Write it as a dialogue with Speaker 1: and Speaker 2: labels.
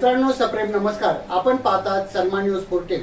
Speaker 1: मित्रांनो सप्रेम नमस्कार. आपण पाहतात सन्मान न्यूज पोर्टेल